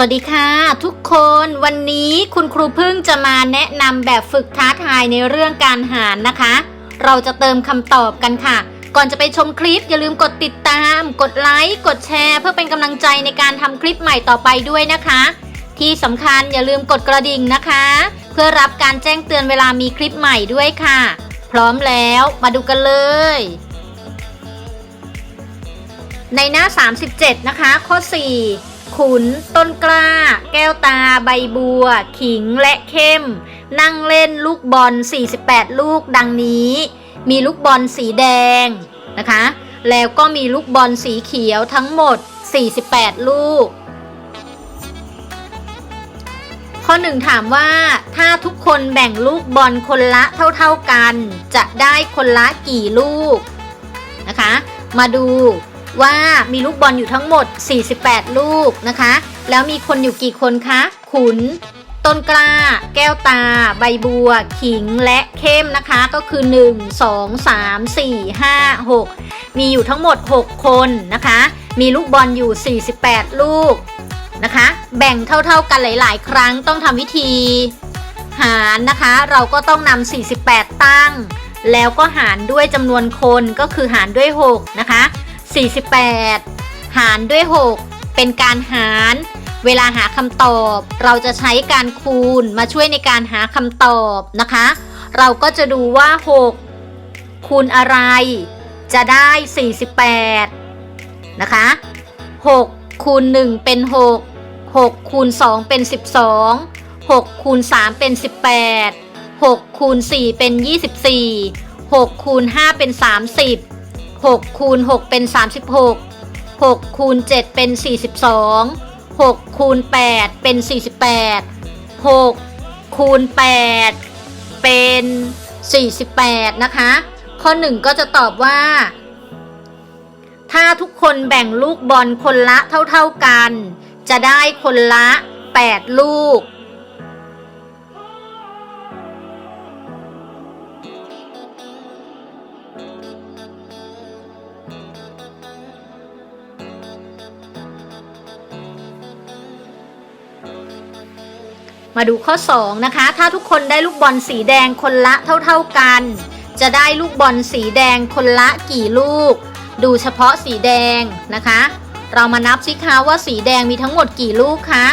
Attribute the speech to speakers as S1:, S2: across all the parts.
S1: สวัสดีค่ะ ทุกคนวันนี้คุณครูพึ่งจะมาแนะนำแบบฝึกท้าทายในเรื่องการหารนะคะ เราจะเติมคำตอบกันค่ะ ก่อนจะไปชมคลิป อย่าลืมกดติดตาม กดไลค์กดแชร์เพื่อเป็นกำลังใจในการทำคลิปใหม่ต่อไปด้วยนะคะ ที่สำคัญอย่าลืมกดกระดิ่งนะคะ เพื่อรับการแจ้งเตือนเวลามีคลิปใหม่ด้วยค่ะ พร้อมแล้วมาดูกันเลย ในหน้า 37 นะคะ ข้อ 4ขุนต้นกล้า แก้วตาใบบัว ขิงและเข้ม นั่งเล่นลูกบอล 48 ลูกดังนี้ มีลูกบอลสีแดงนะคะแล้วก็มีลูกบอลสีเขียวทั้งหมด 48 ลูก ข้อหนึ่งถามว่า ถ้าทุกคนแบ่งลูกบอลคนละเท่าๆกัน จะได้คนละกี่ลูกนะคะมาดูว่ามีลูกบอลอยู่ทั้งหมด 48ลูกนะคะ แล้วมีคนอยู่กี่คนคะ ขุน ต้นกล้า แก้วตา ใบบัว ขิง และเข้มนะคะ ก็คือ1 2 3 4 5 6มีอยู่ทั้งหมด 6 คนนะคะ มีลูกบอลอยู่ 48ลูกนะคะ แบ่งเท่าๆกันหลาย ๆ ครั้งต้องทำวิธี หารนะคะ เราก็ต้องนำ48 ตั้ง แล้วก็หารด้วยจำนวนคนก็คือหารด้วย 6 นะคะ48 หารด้วย 6 เป็นการหารเวลาหาคำตอบ เราจะใช้การคูณมาช่วยในการหาคำตอบนะคะเราก็จะดูว่า 6 คูณอะไร จะได้ 48นะคะ6คูณ1เป็น 6 6คูณ2เป็น 12 6คูณ3 เป็น 18 6คูณ4 เป็น 24 6คูณ5 เป็น 30 6คูณ 6 เป็น 36 6 คูณ 7 เป็น 42 6 คูณ 8 เป็น 48 6 คูณ 8 เป็น 48นะคะ ข้อ 1 ก็จะตอบว่า ถ้าทุกคนแบ่งลูกบอลคนละเท่าๆกัน จะได้คนละ 8 ลูกมาดูข้อ2นะคะ ถ้าทุกคนได้ลูกบอลสีแดงคนละเท่าๆกัน จะได้ลูกบอลสีแดงคนละกี่ลูก ดูเฉพาะสีแดงนะคะ เรามานับสิคะว่าสีแดงมีทั้งหมดกี่ลูกคะ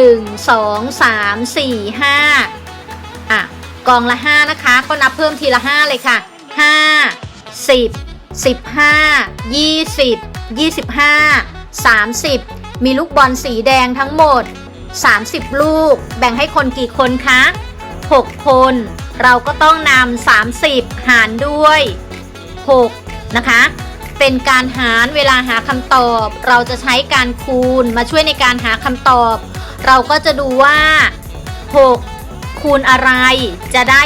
S1: 1 2 3 4 5อ่ะ กองละ 5 นะคะ ก็นับเพิ่มทีละ 5 เลยค่ะ 5 10 15 20 25 30 มีลูกบอลสีแดงทั้งหมด30 ลูกแบ่งให้คนกี่คนคะ6คน เราก็ต้องนำ30 หารด้วย 6 นะคะ เป็นการหารเวลาหาคำตอบ เราจะใช้การคูณมาช่วยในการหาคำตอบ เราก็จะดูว่า 6 คูณอะไรจะได้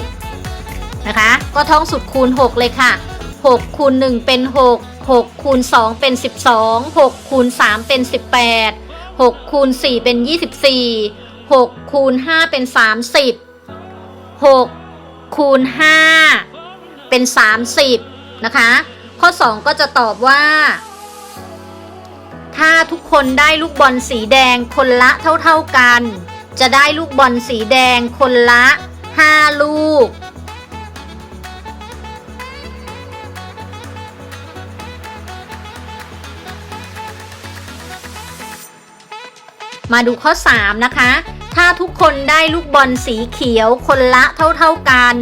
S1: 30 นะคะ ก็ท่องสุดคูณ 6 เลยค่ะ 6 คูณ 1 เป็น 6 6 คูณ 2 เป็น 12 6 คูณ 3 เป็น 18 6คูณ 4 เป็น 24 6 คูณ 5 เป็น 30 6 คูณ 5 เป็น 30นะคะข้อ 2 ก็จะตอบว่า ถ้าทุกคนได้ลูกบอลสีแดงคนละเท่าๆกัน จะได้ลูกบอลสีแดงคนละ 5 ลูกมาดูข้อ 3 นะคะ ถ้าทุกคนได้ลูกบอลสีเขียวคนละเท่าเท่ากัน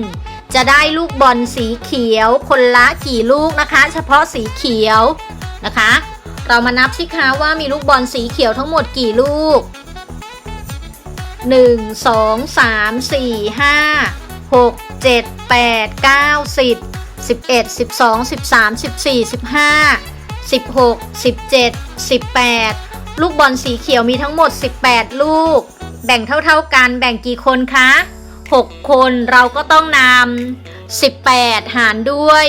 S1: จะได้ลูกบอลสีเขียวคนละกี่ลูกนะคะ เฉพาะสีเขียวนะคะ เรามานับสิคะว่ามีลูกบอลสีเขียวทั้งหมดกี่ลูก 1 2 3 4 5 6 7 8 9 10 11 12 13 14 15 16 17 18ลูกบอลสีเขียวมีทั้งหมด 18 ลูก แบ่งเท่าๆกัน แบ่งกี่คนคะ 6 คนเราก็ต้องนำ 18 หารด้วย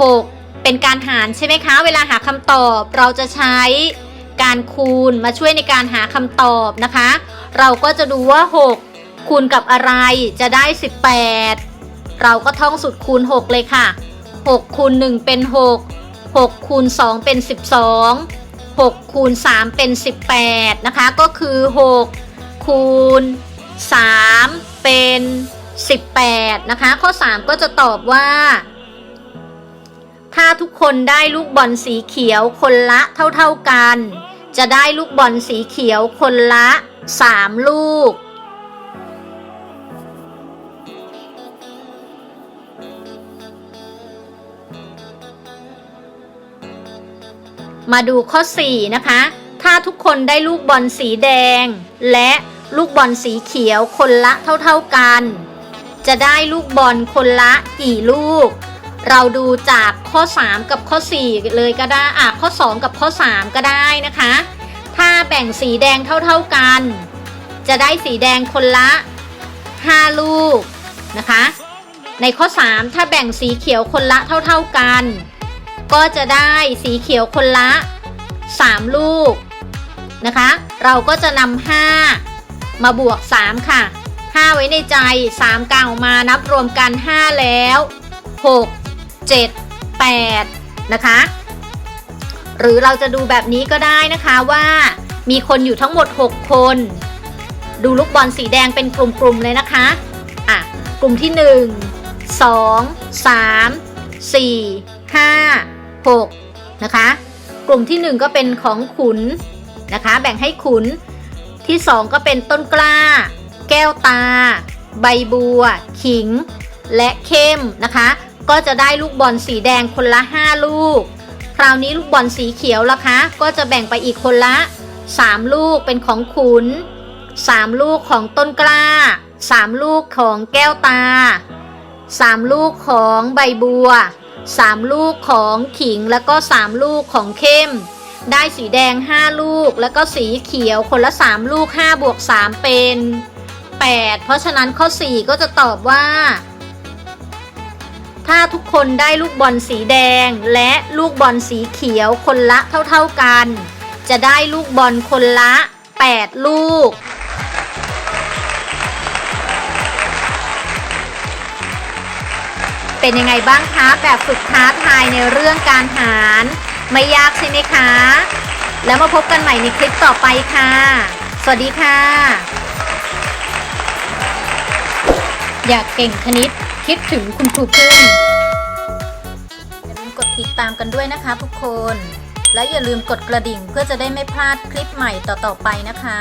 S1: 6 เป็นการหารใช่ไหมคะ เวลาหาคำตอบเราจะใช้การคูณมาช่วยในการหาคำตอบนะคะ เราก็จะดูว่า 6 คูณกับอะไรจะได้ 18 เราก็ท่องสุดคูณ 6 เลยค่ะ 6 คูณ1เป็น 6 6 คูณ 2 เป็น 12 6คูณ 3 เป็น 18 นะคะ ก็คือ 6 คูณ 3 เป็น 18 นะคะ ข้อ 3 ก็จะตอบว่า ถ้าทุกคนได้ลูกบอลสีเขียวคนละเท่าๆกัน จะได้ลูกบอลสีเขียวคนละ 3 ลูกมาดูข้อ4นะคะ ถ้าทุกคนได้ลูกบอลสีแดง และลูกบอลสีเขียวคนละเท่าๆกัน จะได้ลูกบอลคนละกี่ลูก เราดูจากข้อ 3 กับข้อ4เลยก็ได้อ่ะข้อ 2 กับข้อ 3 ก็ได้นะคะ ถ้าแบ่งสีแดงเท่าๆกัน จะได้สีแดงคนละ 5 ลูกนะคะ ในข้อ 3 ถ้าแบ่งสีเขียวคนละเท่าๆกันก็จะได้สีเขียวคนละ 3 ลูกนะคะ เราก็จะนำ5มาบวก 3 ค่ะ 5 ไว้ในใจ 3 กลางออกมานับรวมกัน 5 แล้ว 6 7 8นะคะหรือเราจะดูแบบนี้ก็ได้นะคะว่ามีคนอยู่ทั้งหมด 6 คน ดูลูกบอลสีแดงเป็นกลุ่มๆเลยนะคะอ่ะกลุ่มที่ 1 2 3 4 5 6นะคะกลุ่มที่1ก็เป็นของขุนนะคะแบ่งให้ขุนที่ 2 ก็เป็นต้นกล้า แก้วตา ใบบัว ขิง และเข้มนะคะ ก็จะได้ลูกบอลสีแดงคนละ 5 ลูก คราวนี้ลูกบอลสีเขียวละคะ ก็จะแบ่งไปอีกคนละ 3 ลูกเป็นของขุน 3 ลูกของต้นกล้า 3 ลูกของแก้วตา 3 ลูกของใบบัว3 ลูกของขิงแล้วก็ 3 ลูกของเข้มได้สีแดง 5 ลูก แล้วก็สีเขียวคนละ 3 ลูก5บวก3เป็น 8 เพราะฉะนั้นข้อ4ก็จะตอบว่าถ้าทุกคนได้ลูกบอลสีแดงและลูกบอลสีเขียวคนละเท่า ๆกัน จะได้ลูกบอลคนละ 8 ลูกเป็นยังไงบ้างคะ แบบฝึกท้าทายในเรื่องการหารไม่ยากใช่ไหมคะ แล้วมาพบกันใหม่ในคลิปต่อไปค่ะ สวัสดีค่ะ อยากเก่งคณิตคิดถึงคุณครูพึ่งอย่าลืมกดติดตามกันด้วยนะคะทุกคน และอย่าลืมกดกระดิ่งเพื่อจะได้ไม่พลาดคลิปใหม่ต่อๆไปนะคะ